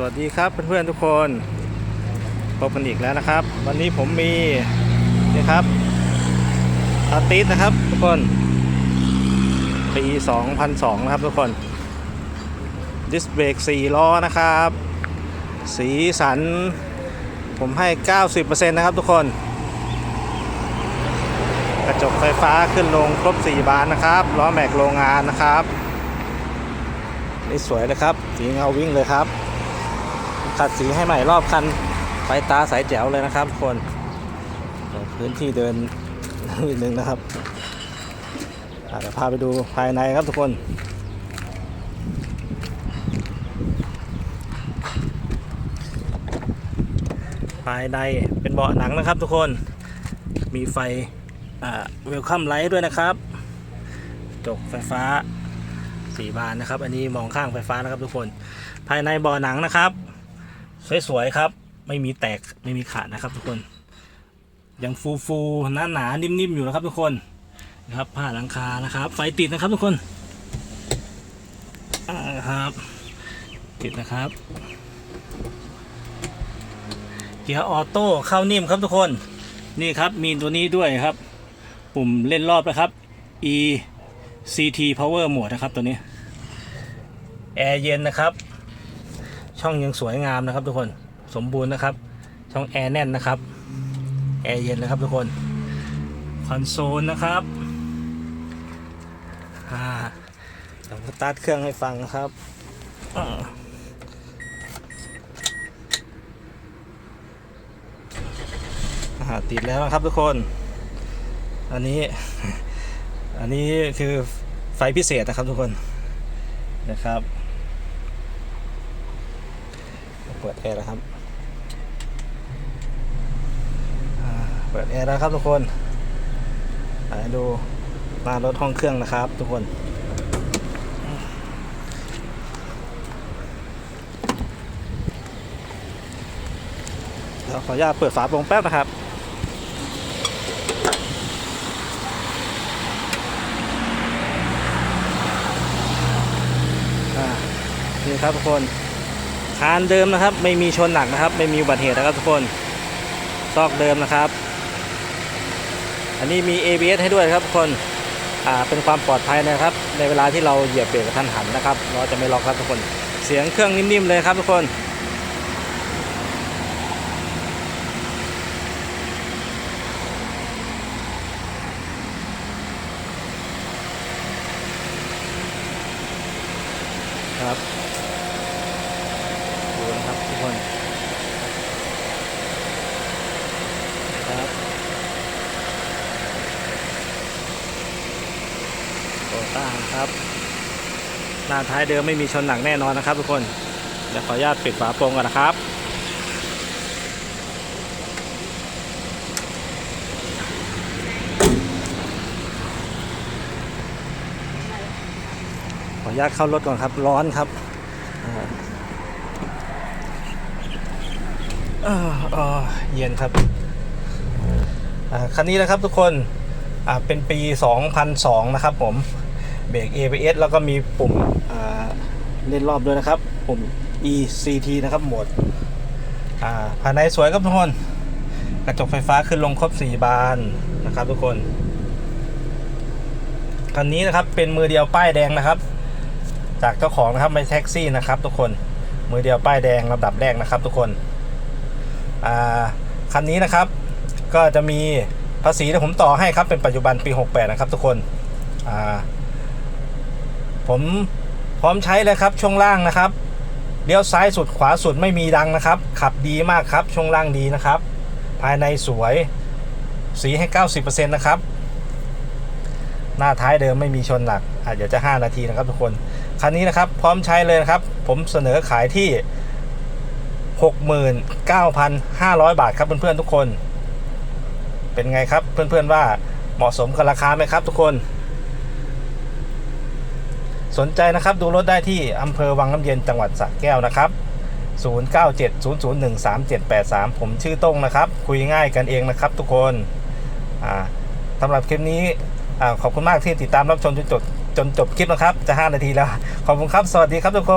สวัสดีครับเพื่อนๆทุกคนพบกันอีกแล้วนะครับ วันนี้ผมมีนี่ครับอาติสนะครับ ทุกคนปี2002นะครับทุกคนดิสเบรก4ล้อนะครับ สีสัน ผมให้ 90%นะครับทุกคน กระจกไฟฟ้าขึ้นลงครบ 4 บานนะครับล้อแม็กโรงงานนะครับนี่สวยเลยครับสีเงาวิ่งเลยครับ ขัดสีให้ใหม่รอบคันไฟตาสายแจ๋วเลยนะครับทุกคนพื้นที่เดินนิดนึงนะครับเดี๋ยวพาไปดูภายในครับทุกคนภายในเป็นเบาะหนังนะครับทุกคนมีไฟเวลคัมไลท์ด้วยนะครับจกไฟฟ้าสี่บานนะครับ อันนี้มองข้างไฟฟ้านะครับทุกคน ภายในเบาะหนังนะครับ สวยๆครับ ไม่มีแตกไม่มีขาดนะครับทุกคน ยังฟูฟูหนาหนาๆนิ่มๆอยู่นะครับทุกคนนะครับผ้าหลังคานะครับ ไฟติดนะครับทุกคนอ่าครับติดนะครับเกียร์ออโต้เข้านิ่มครับทุกคนนี่ครับมีตัวนี้ด้วยครับ ปุ่มเล่นรอบนะครับ e CT Power Mode นะครับตัวนี้แอร์เย็นนะครับ ช่องยังสวยงามนะครับทุกคนสมบูรณ์นะครับ ช่องแอร์แน่นนะครับแอร์เย็นนะครับทุกคนคอนโซลนะครับอ่าเดี๋ยวสตาร์ทเครื่องให้ฟังนะครับฮ่าติดแล้วนะครับทุกคน อันนี้ อันนี้คือไฟพิเศษนะครับทุกคนนะครับ เปิดแอร์แล้วครับเปิดแอร์แล้วครับทุกคนไหนดูหน้ารถห้องเครื่องนะครับ ทุกคนเดี๋ยวขออนุญาตเปิดฝาโปร่งแป๊บนะครับนี่ครับทุกคน คานเดิมนะครับ ไม่มีชนหนักนะครับ ไม่มีอุบัติเหตุนะครับทุกคนซอกเดิมนะครับ อันนี้มี ABS ให้ด้วยครับทุกคนอ่าเป็นความปลอดภัยนะครับ ในเวลาที่เราเหยียบเบรกกระทันหันนะครับเราจะไม่ล็อกครับทุกคนเสียงเครื่องนิ่มๆเลยครับทุกคนครับ คนครับโตต้าครับหน้าท้ายเดิมไม่มีชนหนักแน่นอนนะครับทุกคนเดี๋ยวขออนุญาตปิดฝาโปรงก่อนนะครับขออนุญาตเข้ารถก่อนครับ ร้อนครับอ่า เอ่อเย็นครับอ่าคันนี้นะครับทุกคนอ่าเป็นปี 2002 นะครับผมเบรก ABS แล้วก็มีปุ่มเล่นรอบด้วยนะครับ ปุ่ม ECT นะครับโหมดอ่าภายในสวยครับทุกคน กระจกไฟฟ้าขึ้นลงครบ 4 บานนะครับทุกคนคันนี้นะครับเป็นมือเดียวป้ายแดงนะครับ จากเจ้าของนะครับไม่แท็กซี่นะครับ ทุกคนมือเดียวป้ายแดงลำดับแรกนะครับ ทุกคน คันนี้นะครับ ก็จะมีภาษีที่ผมต่อให้ครับเป็นปัจจุบันปี 68 นะครับทุกคนผมพร้อมใช้เลยครับช่วงล่างนะครับเลี้ยวซ้ายสุดขวาสุดไม่มีดังนะครับ ขับดีมากครับช่วงล่างดีนะครับ ภายในสวยสีให้ 90%นะครับ หน้าท้ายเดิมไม่มีชนหลักอาจจะจะ5นาทีนะครับทุกคน คันนี้นะครับพร้อมใช้เลยนะครับ ผมเสนอขายที่ 69,500 บาทครับเพื่อนๆทุกคน เป็นไงครับเพื่อนๆว่าเหมาะสมกับราคาไหมครับทุกคน สนใจนะครับดูรถได้ที่อำเภอวังน้ำเย็นจังหวัดสระแก้วนะครับ 0970013783 ผมชื่อต้งนะครับ คุยง่ายกันเองนะครับทุกคนสำหรับคลิปนี้อขอบคุณมากที่ติดตามรับชมจนจบจนจบคลิปนะครับ จะ 5 นาทีแล้ว ขอบคุณครับ สวัสดีครับทุกคน